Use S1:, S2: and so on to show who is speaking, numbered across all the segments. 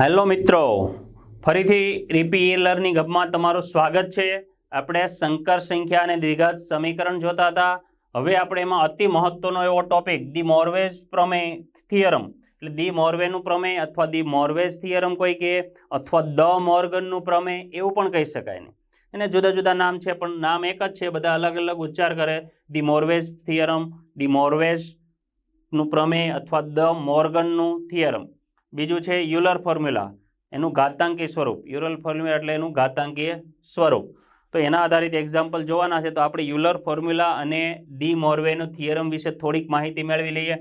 S1: Hello મિત્રો, ફરીથી રીપી ગપમાં તમારું સ્વાગત છે. આપણે સંકર સંખ્યા અને દ્વિઘાત સમીકરણ જોતા હતા. હવે આપણે એમાં અતિ મહત્વનો એવો ટોપિક, ધી મોરવેઝ પ્રમેય થિયરમ. એટલે ધી મોરવેનું પ્રમેય અથવા ધી મોરવેઝ થિયરમ કોઈ કહે અથવા દ મોર્ગનનું પ્રમેય એવું પણ કહી શકાય ને એને જુદા જુદા નામ છે, પણ નામ એક જ છે, બધા અલગ અલગ ઉચ્ચાર કરે. ધી મોરવેઝ થિયરમ, ધી મોરવેઝનું પ્રમેય અથવા દ મોર્ગનનું થિયરમ. બીજું છે યુલર ફોર્મ્યુલા, એનું ઘાતાંકી સ્વરૂપ. યુરલ ફોર્મ્યુલા એટલે એનું ઘાતાંકીય સ્વરૂપ. તો એના આધારિત એક્ઝામ્પલ જોવાના છે, તો આપણે યુલર ફોર્મ્યુલા અને ડી મોરવેનું થિયરમ વિશે થોડીક માહિતી મેળવી લઈએ.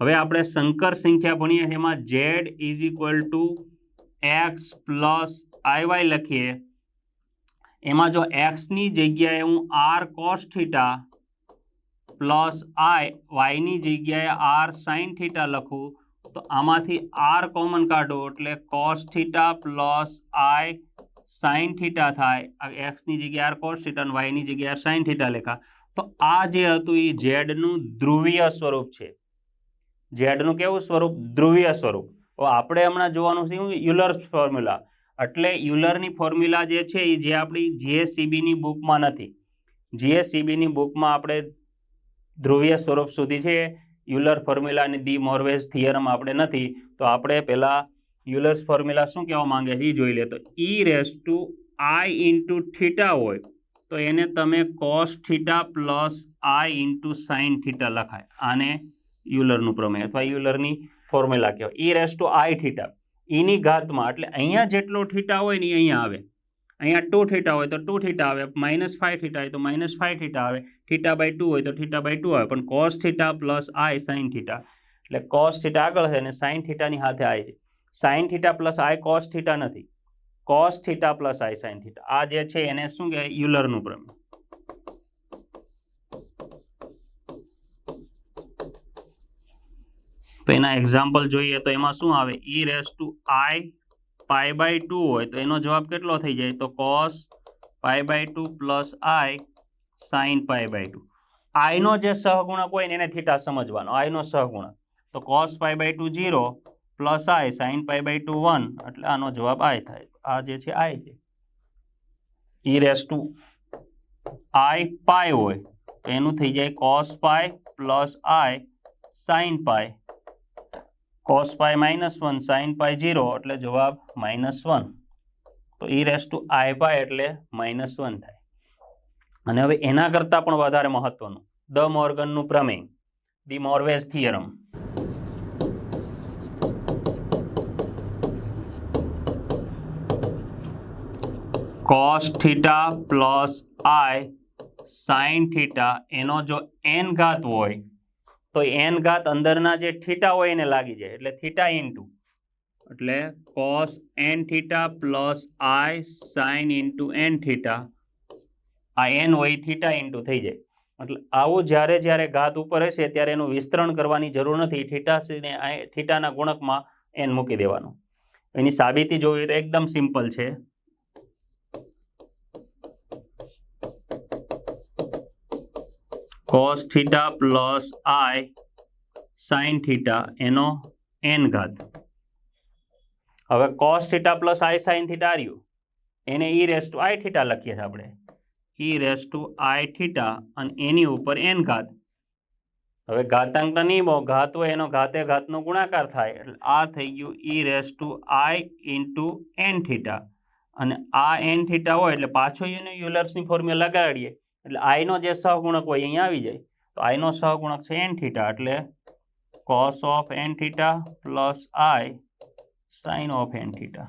S1: હવે આપણે સંકર સંખ્યા ભણીએ, એમાં Z is equal to X plus I Y લખીએ. એમાં જો એક્સની જગ્યાએ હું R cos theta plus I વાયની જગ્યાએ આર સાઇન થીટા લખું તો આમાંથી આર કોમન કાઢો એટલે cos theta plus I sine theta થાય. એક્સની જગ્યાએ આર કોસ થીટા અને વાયની જગ્યાએ આર સાઇન થીટા લેખા. તો આ જે હતું એ ઝેડનું ધ્રુવીય સ્વરૂપ છે. ઝેડનું કેવું સ્વરૂપ? ધ્રુવીય સ્વરૂપ. તો આપણે હમણાં જોવાનું છે યુલર ફોર્મ્યુલા. એટલે યુલરની ફોર્મ્યુલા જે છે એ જે આપણી જીએસસીબીની બુકમાં નથી. જીએસસીબીની બુકમાં આપણે ધ્રુવીય સ્વરૂપ સુધી છે. યુલર ફોર્મ્યુલા અને દી મોરવેઝ થિયરમ આપણે નથી, તો આપણે પહેલાં યુલર્સ ફોર્મ્યુલા શું કહેવા માંગે છે એ જોઈ લે. તો E raise to I into theta હોય, તો એને તમે cos theta plus I into sine theta લખાય. આને યુલરનું પ્રમેય અથવા યુલરની ફોર્મ્યુલા કહેવાય. E raise to I theta ઈની ઘાતમાં, એટલે અહીંયા જેટલો થીટા હોય ને અહીંયા આવે. અહીંયા ટુ થીટા હોય તો ટુ થીટા આવે માઇનસ ફાઇવ થીટા હોય તો માઇનસ ફાઇવ થીટા આવે થીટા બાય ટુ હોય તો થીટા બાય ટુ આવે, પણ cos theta plus i sine theta એટલે કોસ થીટા આગળ છે અને સાઇન થીટાની સાથે આઈ છે. Sine theta plus I cos theta નથી. Cos theta plus I sine theta આ જે છે એને શું કહેવાય? યુલરનું પ્રમેય. તો એના એક્ઝામ્પલ જોઈએ તો એમાં શું આવે? E raise to I pi by two હોય તો એનો જવાબ કેટલો થઈ જાય? તો cos pi by two plus I sine pi by two આઈનો જે સહગુણક હોય ને એને થીટા સમજવાનો. આઈનો સહગુણક. તો cos pi by two zero plus I sine pi by two one એટલે આનો જવાબ આઈ થાય. આ જે છે આઈ છે. ઈ રેસ ટુ આઈ પાય હોય તો એનું થઈ જાય cos pi plus I sine pi cos pi minus one sine pi zero એટલે જવાબ માઇનસ વન તો ઈ રેસ ટુ આઈ પાય એટલે માઇનસ વન થાય. અને હવે એના કરતાં પણ વધારે મહત્વનું દ મોર્ગનનું પ્રમેય de Moivre's theorem cos theta plus I sine theta એનો જો એન ઘાત હોય તો એન ઘાત અંદરના જે થીટા હોય એને લાગી જાય, એટલે થીટા ઇન્ટુ. એટલે cos N theta plus I sine into N theta. આ એન હોય થીટા ઇન્ટુ થઈ જાય. એટલે આવું જ્યારે જ્યારે ઘાત ઉપર હશે ત્યારે એનું વિસ્તરણ કરવાની જરૂર નથી. થીટા ને થીટાના ગુણકમાં એન મૂકી દેવાનું. એની સાબિતી જોવી તો એકદમ સિમ્પલ છે. Cos theta plus I sine theta એનો એન ઘાત. હવે cos theta plus I sine theta આર્યું એને E raise to I theta લખીએ છીએ આપણે. E raise to I theta અને એની ઉપર એન ઘાત. હવે ઘાતાંકના નિયમો ઘાત હોય એનો ઘાતે ઘાતનો ગુણાકાર થાય. એટલે આ થઈ ગયું E raise to I into N theta. અને આ એન થીટા હોય એટલે પાછો એને યુલર્સની ફોર્મ્યુલા લગાડીએ. એટલે આઈનો જે સહગુણક હોય અહીંયા આવી જાય. તો આઈનો સહગુણક છે એન થીટા એટલે cos of N theta plus I sine of N theta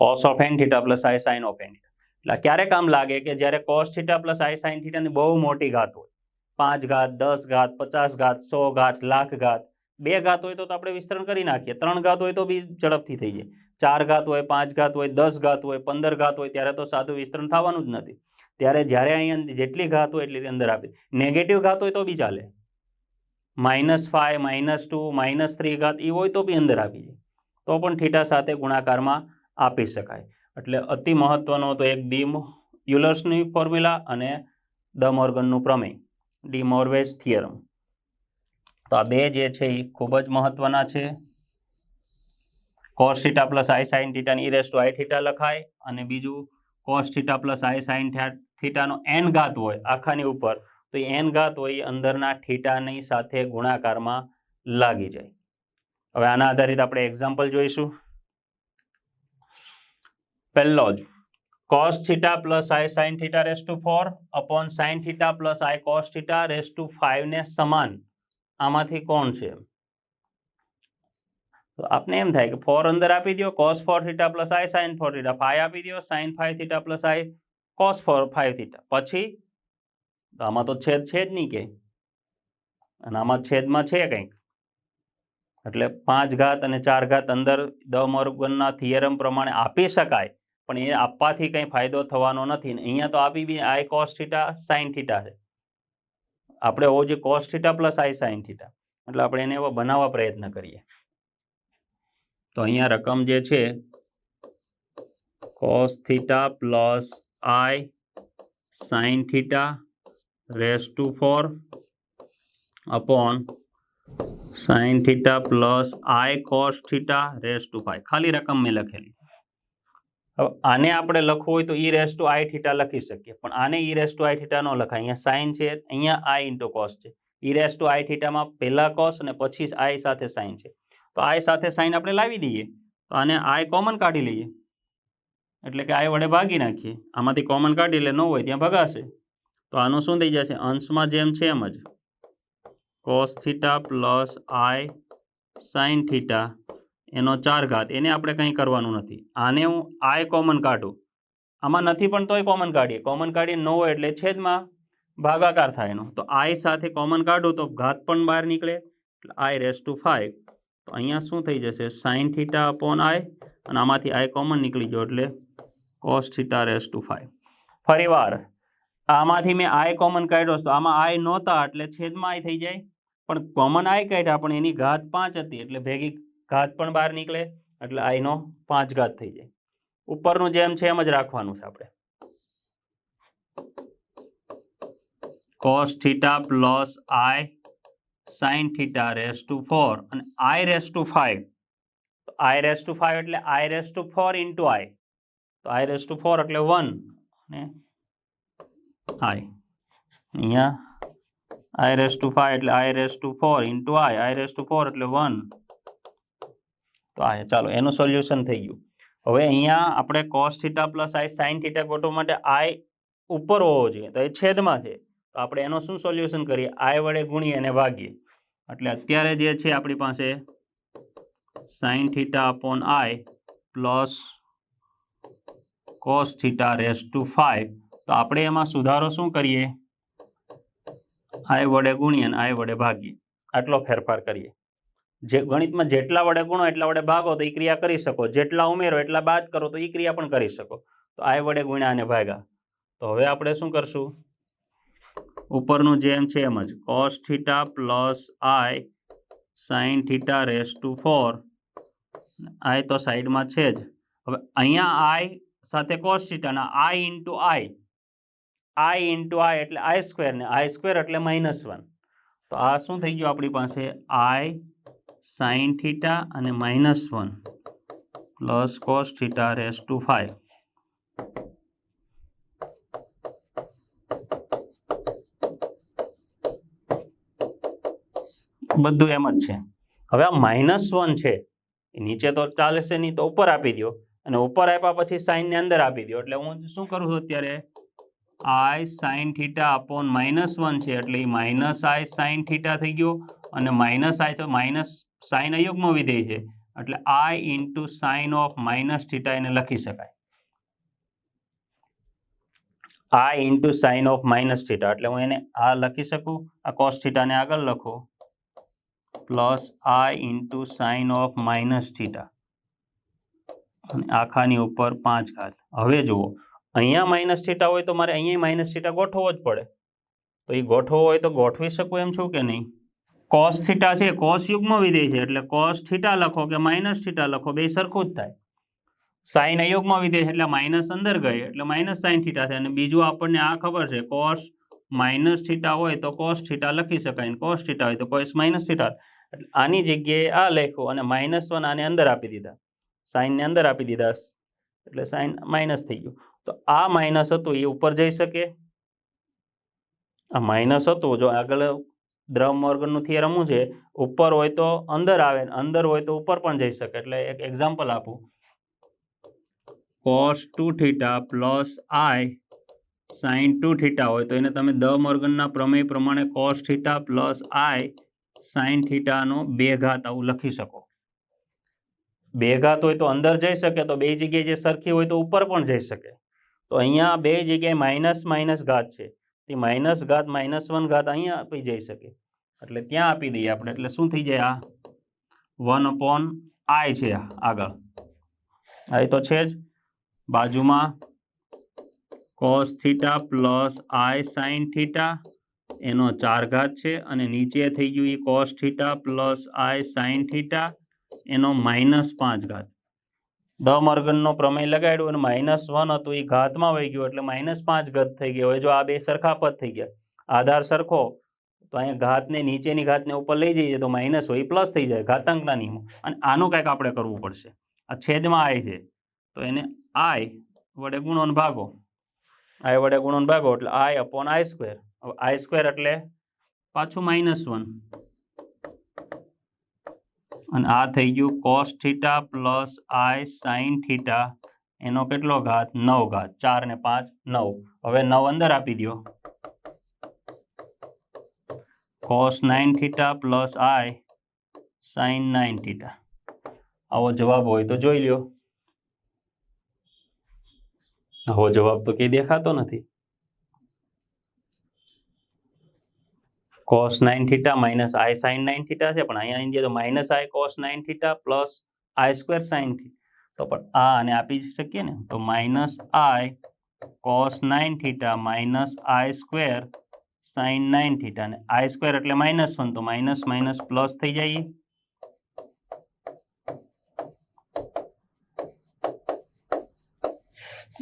S1: cos of N theta plus I sine of N theta એટલે ક્યારે કામ લાગે કે જ્યારે cos theta plus I sine થીટાની બહુ મોટી ઘાત હોય, પાંચ ઘાત, દસ ઘાત, પચાસ ઘાત, સો ઘાત, લાખ ઘાત, બે ઘાત હોય તો આપણે વિસ્તરણ કરી નાખીએ. ત્રણ ઘાત હોય તો બી ઝડપથી થઈ જાય. ચાર ઘાત હોય, પાંચ ઘાત હોય, દસ ઘાત હોય, પંદર ઘાત હોય, ત્યારે તો સાદું વિસ્તરણ થવાનું જ નથી. ત્યારે જ્યારે અહીંયા જેટલી ઘાત હોય એટલી અંદર આપી. નેગેટિવ ઘાત હોય તો બી ચાલે. Minus five minus two, minus three ઘાત એ હોય તો બી અંદર આપી તો પણ થીટા સાથે ગુણાકારમાં આપી શકાય. એટલે અતિ મહત્વનો તો એક ડી યુલર્સની ફોર્મ્યુલા અને દ મોર્ગનનું પ્રમેય. De Moivre's theorem. તો આ બે જે છે એ ખૂબ જ મહત્વના છે. Cos theta plus I sine થીટાની E raise I theta લખાય અને બીજું cos theta plus I sine થીટાનો N ઘાત હોય આખાની ઉપર, તો એન ઘાત હોય અંદરના થીટાની સાથે ગુણાકારમાં લાગી જાય. હવે આના આધારિત આપણે એક્ઝામ્પલ જોઈશું. પહેલો જ cos theta plus I sine theta raise to four upon sine theta plus I cos theta raise to ફાઈવને સમાન. આમાંથી કોણ છે? તો આપને એમ થાય કે ફોર અંદર આપી દો cos four theta plus I sine four theta phi આપી દો sine five theta plus I cos four five theta. પછી આમાં તો છેદ છે જ નહીં કે. અને આમાં છેદમાં છે કંઈક. એટલે પાંચ ઘાત અને ચાર ઘાત અંદર દ મોર્ગનના થિયરમ પ્રમાણે આપી શકાય, પણ એ આપવાથી કંઈ ફાયદો થવાનો નથી. અહીંયા તો આપી બી I cos theta sine theta છે. આપણે હોવો જોઈએ cos theta plus I sine theta. એટલે આપણે એને એવો બનાવવા પ્રયત્ન કરીએ. તો અહીંયા રકમ જે છે cos theta plus I sine theta raise to four upon sine theta plus I cos theta raise to five ખાલી રકમ મેં લખેલી. હવે આને આપણે લખવું હોય તો E raise to I theta લખી શકીએ. પણ આને E raise to I theta ન લખાય. અહીંયા સાઇન છે, અહીંયા આઈ ઇન્ટુ કોસ છે. ઈ રેસ ટુ આઈ થીટામાં પહેલા કોસ અને પછી આઈ સાથે સાઇન છે. તો આય સાથે સાઇન આપણે લાવી દઈએ. તો આને આય કોમન કાઢી લઈએ. એટલે કે આય વડે ભાગી નાખીએ. આમાંથી કોમન કાઢી એટલે ન હોય, ત્યાં ભગાશે. તો આનું શું થઈ જશે? અંશમાં જેમ છે એમ જ. Cos theta plus I sine theta એનો ચાર ઘાત. એને આપણે કંઈ કરવાનું નથી. આને હું આય કોમન કાઢું. આમાં નથી પણ તોય કોમન કાઢીએ. કોમન કાઢીએ ન હોય એટલે છેદમાં ભાગાકાર થાય એનો. તો આઈ સાથે કોમન કાઢું તો ઘાત પણ બહાર નીકળે. એટલે આઈ રેસ ટુ ફાઈવ તો અહીંયા શું થઈ જશે? સાઇન થીટા અપોન આઈ અને આમાંથી આઈ કોમન નીકળી ગયો એટલે cos theta raise to five ફરી વાર આમાંથી મેં આઈ કોમન કાઢ્યો તો આમાં આઈ નહોતા એટલે છેદમાં આઈ થઈ જાય. પણ કોમન આઈ કાઢ્યા, પણ એની ઘાત પાંચ હતી એટલે ભેગી ઘાત પણ બહાર નીકળે એટલે આઈનો પાંચ ઘાત થઈ જાય. ઉપરનું જેમ છે એમ જ રાખવાનું છે આપણે. Cos theta plus I sine theta raise to four અને I raise to five I raise to five એટલે I raise to four into I તો આઈ રેસ ટુ ફોર એટલે વન અને આઈ અહીંયા આઈ રેસ ટુ ફાઈવ એટલે I raise to four into I I raise to four એટલે one તો આ ચાલો, એનું સોલ્યુશન થઈ ગયું. હવે અહીંયા આપણે cos theta plus I sine theta ગોઠવવા માટે આઈ ઉપર હોવો જોઈએ. તો એ છેદમાં છે. તો આપણે એનું શું સોલ્યુશન કરીએ? આઈ વડે ગુણીએ અને ભાગીએ. એટલે અત્યારે જે છે આપણી પાસે sine theta upon i plus cos theta raise to five તો આપણે એમાં સુધારો શું કરીએ? આઈ વડે ગુણીએ અને આઈ વડે ભાગીએ. આટલો ફેરફાર કરીએ. જે ગણિતમાં જેટલા વડે ગુણો, એટલા વડે ભાગો, તો એ ક્રિયા કરી શકો. જેટલા ઉમેરો, એટલા બાદ કરો, તો એ ક્રિયા પણ કરી શકો. તો આઈ વડે ગુણ્યા અને ભાગ્યા. તો હવે આપણે શું કરશું? ઉપરનું જેમ છે એમ જ. Cos theta plus i sine theta raise to four i તો સાઈડમાં છે જ. હવે અહીંયા આઈ સાથે cos થીટાના i into i i into i એટલે આઈ સ્ક્વેર ને આઈ સ્ક્વેર એટલે માઇનસ વન તો આ શું થઈ ગયું આપણી પાસે? આઈ સાઇન થીટા અને minus one plus cos theta raise to five બધું એમ જ છે. હવે આ માઇનસ વન છે નીચે તો ચાલશે નહીં, તો ઉપર આપી દો અને ઉપર આપ્યા પછી સાઇનની અંદર આપી દો એટલે હું શું કરું છું અત્યારે? I sine theta upon minus one છે, એટલે માઇનસ આઈ સાઇન થીટા થઈ ગયો. અને માઇનસ આઈ તો માઇનસ સાઇન અયોગમાં વિધેય છે. એટલે i into sine of minus theta એને લખી શકાય. I into sine of minus theta એટલે હું એને આ લખી શકું? આ કોસ થીટાને આગળ લખું. Plus i into sine of minus theta અને આખાની ઉપર પાંચ ઘાત. હવે જુઓ, અહીંયા માઇનસ થીટા હોય તો મારે અહીંયા માઇનસ થીટા ગોઠવવો જ પડે. તો એ ગોઠવવો હોય તો ગોઠવી શકું એમ છું કે નહીં? કોસ થીટા છે કોસ યુગ્મ વિધેય છે, એટલે કોસ થીટા લખો કે માઇનસ થીટા લખો, બે સરખું જ થાય. સાઇન અયુગ્મ વિધેય છે, એટલે માઇનસ અંદર ગઈ, એટલે માઇનસ સાઇન થીટા થાય અને બીજું આપણને આ ખબર છે કોસ માઇનસ થીટા હોય તો કોસ થીટા લખી શકાય અને કોસ થીટા હોય તો કોસ માઇનસ થીટા એટલે આની જગ્યાએ આ લખ્યું અને માઇનસ વન આને અંદર આપી દીધા. સાઇનને અંદર આપી દીધા. એટલે સાઇન માઇનસ થઈ ગયું. તો આ માઇનસ હતું, એ ઉપર જઈ શકે? આ માઇનસ હતું, જો આગળ દ્રવ મોર્ગનનું થિયરમ શું છે? ઉપર હોય તો અંદર આવે અંદર હોય તો ઉપર પણ જઈ શકે. એટલે એક એક્ઝામ્પલ આપું. Cos two theta plus i sine two theta હોય તો એને તમે દ મોર્ગનના પ્રમેય પ્રમાણે cos theta plus i sine થીટાનો બે ઘાત આવું લખી શકો. બે ઘાત હોય તો અંદર જઈ શકે, તો બે જગ્યાએ જે સરખી હોય તો ઉપર પણ જઈ શકે. તો અહીંયા બે જગ્યાએ માઇનસ માઇનસ ઘાત છે. તે માઇનસ ઘાત માઇનસ વન ઘાત અહીંયા આપી જઈ શકે. એટલે ત્યાં આપી દઈએ આપણે. એટલે શું થઈ જાય આ? વન અપોન આય છે આગળ. આય તો છે જ. બાજુમાં cos theta plus i sine theta એનો ચાર ઘાત છે અને નીચે થઈ ગયું એ cos theta plus i sine theta એનો માઇનસ પાંચ ઘાત. દ મર્ગનનો પ્રમેય લગાડ્યો અને માઇનસ વન હતું એ ઘાતમાં વહી ગયું એટલે માઇનસ પાંચ ઘાત થઈ ગયો. હવે જો આ બે સરખા પદ થઈ ગયા, આધાર સરખો, તો અહીંયા ઘાતને નીચેની ઘાતને ઉપર લઈ જઈએ તો માઇનસ હોય પ્લસ થઈ જાય ઘાતાંકના નિયમો. અને આનું કંઈક આપણે કરવું પડશે. આ છેદમાં આય છે. તો એને આય વડે ગુણોન ભાગો. આય વડે ગુણોન ભાગો એટલે i upon i square i square એટલે પાછું માઇનસ વન અને આ થઈ ગયું cos theta plus i sine theta એનો કેટલો ઘાત? નવ ઘાત. ચાર ને પાંચ, નવ. હવે નવ અંદર આપી દો cos nine theta plus i sine nine theta આવો જવાબ હોય તો જોઈ લ્યો. આવો જવાબ તો કઈ દેખાતો નથી. Cos nine theta minus i sine nine theta છે, પણ અહીંયા આવી તો minus i cos nine theta plus i square sine theta તો પણ આ અને આપી શકીએ ને? તો minus i cos nine theta minus i square sine nine theta અને આઈ સ્ક્વેર એટલે માઇનસ વન તો માઇનસ માઇનસ પ્લસ થઈ જાય.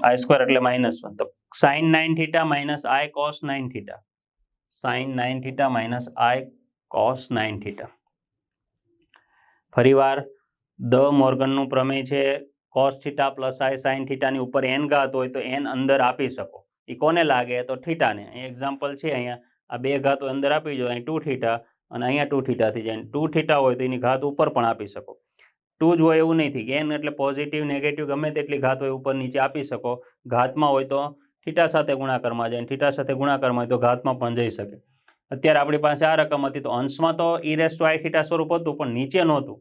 S1: આઈ સ્ક્વેર એટલે માઇનસ વન તો sine nine theta minus i cos nine theta sine nine theta minus i cos nine theta ફરીવાર, દ મોર્ગનનું પ્રમેય છે cos theta plus i sine થીટાની ઉપર એન ઘાત હોય તો એન અંદર આપી શકો. એ કોને લાગે? તો થીટાને એક્ઝામ્પલ છે અહીંયા. આ બે ઘાતો અંદર આપી જો, અહીં ટુ થીટા અને અહીંયા ટુ થીટા થઈ જાય. ટુ થીટા હોય તો એની ઘાત ઉપર પણ આપી શકો. ટુ જ હોય એવું નહીં થઈ એન એટલે પોઝિટિવ નેગેટિવ ગમે તેટલી ઘાત હોય ઉપર નીચે આપી શકો. ઘાતમાં હોય તો થીટા સાથે ગુણાકારમાં જાય થીટા સાથે ગુણાકારમાં તો ઘાતમાં પણ જઈ શકે. અત્યારે આપણી પાસે આ રકમ હતી તો અંશમાં તો e raise to i theta સ્વરૂપ હતું પણ નીચે નહોતું.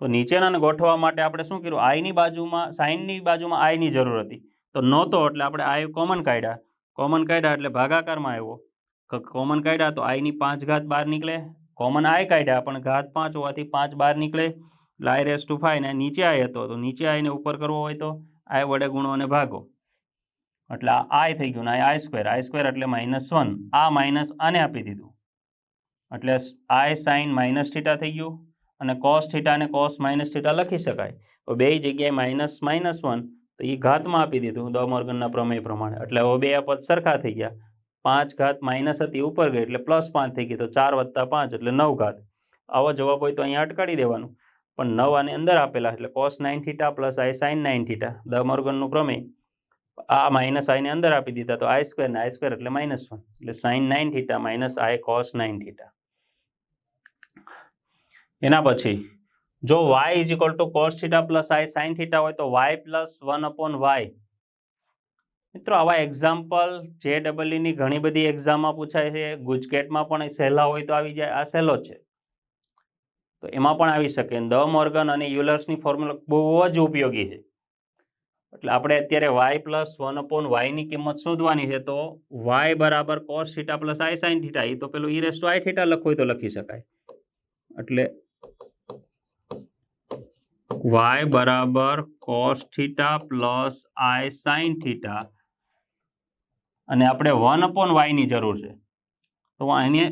S1: તો નીચેનાને ગોઠવવા માટે આપણે શું કર્યું? આઈની બાજુમાં સાઇનની બાજુમાં આઈની જરૂર હતી. તો નહોતો એટલે આપણે આઈ કોમન કાઢ્યા. કોમન કાઢ્યા એટલે ભાગાકારમાં આવ્યો. કોમન કાઢ્યા તો આઈની પાંચ ઘાત બહાર નીકળે. કોમન આઈ કાઢ્યા પણ ઘાત પાંચ હોવાથી પાંચ બહાર નીકળે. એટલે આઈ રેસ ટુ ફાઈ ને નીચે આઈ હતો. તો નીચે આઈને ઉપર કરવો હોય તો આઈ વડે ગુણો અને ભાગો. એટલે આ આઈ થઈ ગયું ને આઈ સ્ક્વેર આઈ સ્ક્વેર એટલે માઇનસ વન આ માઇનસ આને આપી દીધું. એટલે આઈ સાઇન માઇનસ થીટા થઈ ગયું અને કોસ થીટા અને કોસ માઇનસ થીટા લખી શકાય. તો બે જગ્યાએ માઇનસ માઇનસ વન તો એ ઘાતમાં આપી દીધું દ મોર્ગનના પ્રમેય પ્રમાણે. એટલે હવે બે પદ સરખા થઈ ગયા. પાંચ ઘાત માઇનસ હતી ઉપર ગઈ, એટલે પ્લસ પાંચ થઈ ગઈ, તો ચાર વત્તા પાંચ, એટલે નવ ઘાત. આવો જવાબ હોય તો અહીંયા અટકાડી દેવાનું. પણ નવ આની અંદર આપેલા, એટલે cos nine theta plus i sine nine theta de મોર્ગનનું પ્રમેય. આ માઇનસ આઈને અંદર આપી દીધા તો આઈ સ્ક્વેર ને આઈ સ્ક્વેર એટલે માઇનસ વન. એટલે sine nine theta minus i cos nine theta. એના પછી, જો y is equal to cos theta plus i sine theta હોય તો y plus one upon y. મિત્રો, આવા એક્ઝામ્પલ જે ડબલઈની ઘણી બધી એક્ઝામમાં પૂછાય છે. ગુજકેટમાં પણ સહેલા હોય તો આવી જાય. આ સહેલો છે. તો એમાં પણ આવી શકે. દ મોર્ગન અને યુલર્સની ફોર્મ્યુલા બહુ જ ઉપયોગી છે. એટલે આપણે અત્યારે વાય પ્લસ વન અપોન વાયની કિંમત શોધવાની છે, તો વાય બરાબર cos theta plus i sine theta એ તો પેલું e raise to i theta લખવું તો લખી શકાય. એટલે વાય બરાબર cos theta plus i sine theta અને આપણે વન અપોન વાયની જરૂર છે. તો એને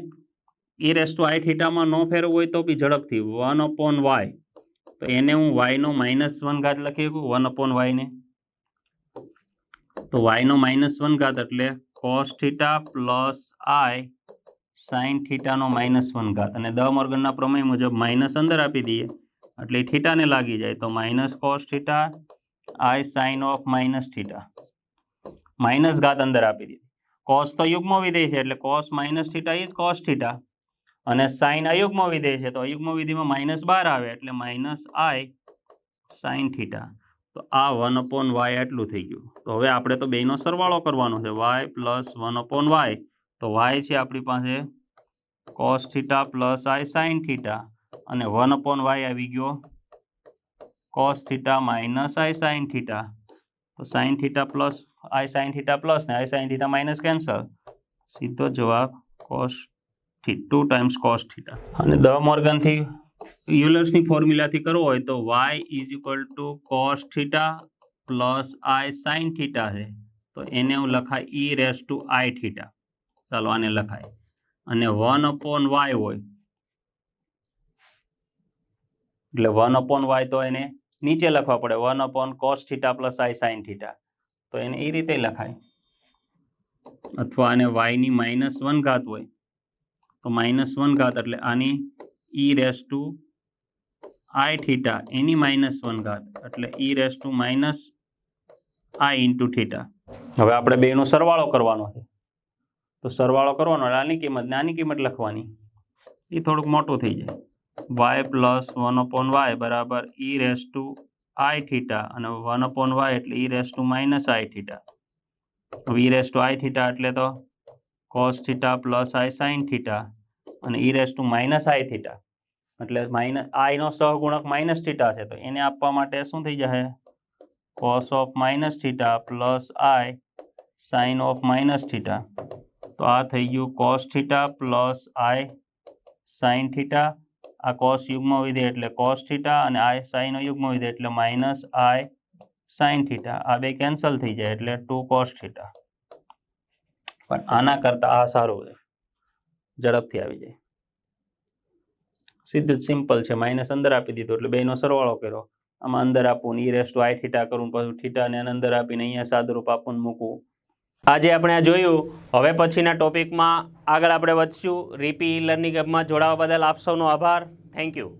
S1: ઈ રેસ ટુ આઈ થીટામાં ન ફેરવું હોય તો બી ઝડપથી વન અપોન વાય તો એને હું વાયનો માઇનસ વન ઘાત લખી શકું વન અપોન વાયને તો વાયનો માઇનસ વન ઘાત એટલે cos theta plus i sine થીટાનો minus one ઘાત. અને દ મોર્ગનના પ્રમેય મુજબ માઇનસ અંદર આપી દઈએ, એટલે થીટાને લાગી જાય. તો minus cos theta i sine of minus theta minus ઘાત અંદર આપી દીધી કોસ તો યુગ્મ વિધેય છે, એટલે cos minus theta is cos theta અને સાઇન અયુગ્મ વિધેય છે, તો અયુગ્મ વિધિમાં માઇનસ બાર આવે, એટલે માઇનસ આઈ સાઇન થીટા તો આ વન અપોન વાય આટલું થઈ ગયું. તો હવે આપણે તો બેનો સરવાળો કરવાનો છે. Y plus one upon y. તો વાય છે આપણી પાસે cos theta plus i sine theta. અને વન અપોન વાય આવી ગયો cos theta minus i sine theta. તો sine theta plus i sine theta plus ને i sine theta minus cancel. સીધો જવાબ cos two times cos theta. અને દ મોર્ગનથી યુલર્સની ફોર્મ્યુલાથી કરવો હોય તો y is equal to cos theta plus i sine theta છે. તો એને હું લખાય e raise to i theta ચાલો આને લખાય. અને વન અપોન વાય હોય. એટલે વન અપોન વાય તો એને નીચે લખવા પડે. One upon cos theta plus i sine theta તો એને એ રીતે લખાય. અથવા આને વાયની માઇનસ વન ઘાત હોય. તો માઇનસ વન ઘાત એટલે આની e raise to i theta any minus one ઘાત. એટલે e raise to minus i into theta હવે આપણે બેનો સરવાળો કરવાનો છે. તો સરવાળો કરવાનો આની કિંમત નાની કિંમત લખવાની. એ થોડુંક મોટું થઈ જાય. Y plus one upon y બરાબર e raise to i theta અને વન અપોન વાય એટલે e raise to minus i theta e raise to i theta એટલે તો cos theta plus i sine theta અને e raise to minus i theta એટલે minus આઈનો સહગુણક minus theta છે. તો એને આપવા માટે શું થઈ જશે? Cos of minus theta plus i sine of minus theta. તો આ થઈ ગયું cos theta plus i sine theta. આ કોસ યુગ્મ વિધે એટલે કોસ થીટા અને આઈ સાઇન યુગ્મ વિધે એટલે માઇનસ આઈ સાઇન થીટા. આ બે કેન્સલ થઈ જાય એટલે ટુ કોસ થીટા. પણ આના કરતાં આ સારું છે. ઝડપથી આવી જાય. સીધું જ સિમ્પલ છે. માઇનસ અંદર આપી દીધું. એટલે બેનો સરવાળો કર્યો. આમાં અંદર આપવું e raise to i theta કરું પછી થીટાને અંદર આપીને અહીંયા સાદુરૂપ આપું મૂકવું આજે આપણે આ જોયું. હવે પછીના ટોપિકમાં આગળ આપણે વધશું. રીપી લર્નિંગ એપમાં જોડાવા બદલ આપ સૌનો આભાર. Thank you